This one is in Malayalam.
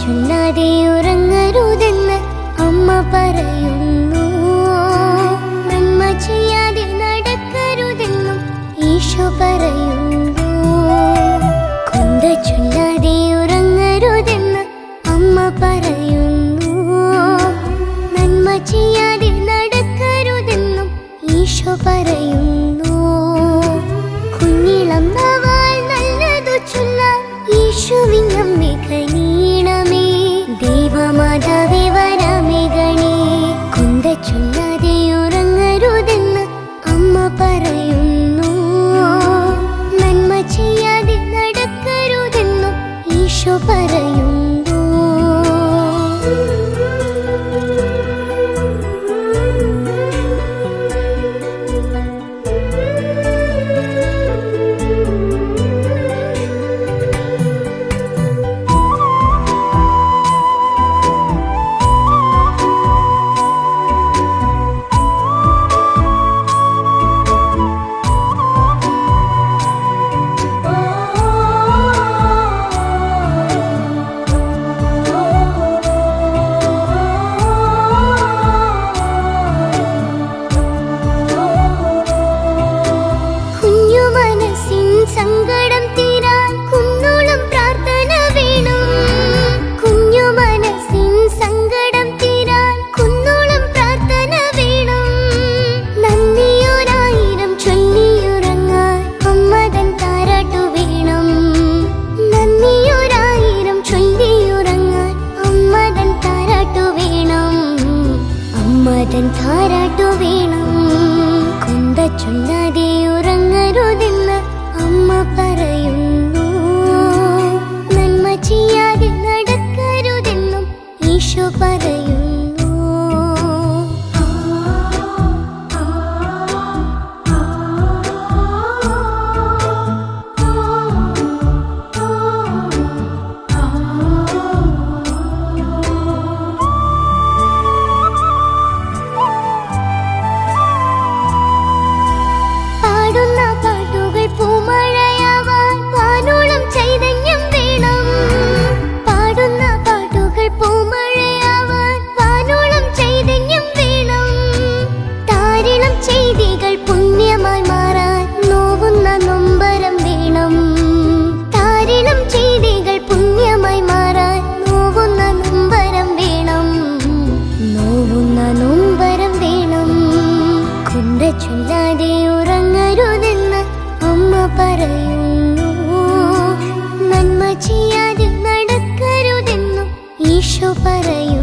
ചൊല്ലാതെ ഉറങ്ങരുതെന്ന് അമ്മ പറയുന്നു. നന്മ ചെയ്യാതെ നടക്കരുതെന്നും ഈശോ പറയുന്നു. കൊന്ത ചൊല്ലാതെ ഉറങ്ങരുതെന്ന് അമ്മ പറയുന്നു. നന്മ ചെയ്യാതെ നടക്കരുതെന്നും ഈശോ പറയുന്നു. താരാട്ടു വീണം. കൊന്തച്ചുണ്ടാകെ ഉറങ്ങരുതേ ചെയ്യാതെ നടക്കരുതെന്നും ഈശോ പറയും.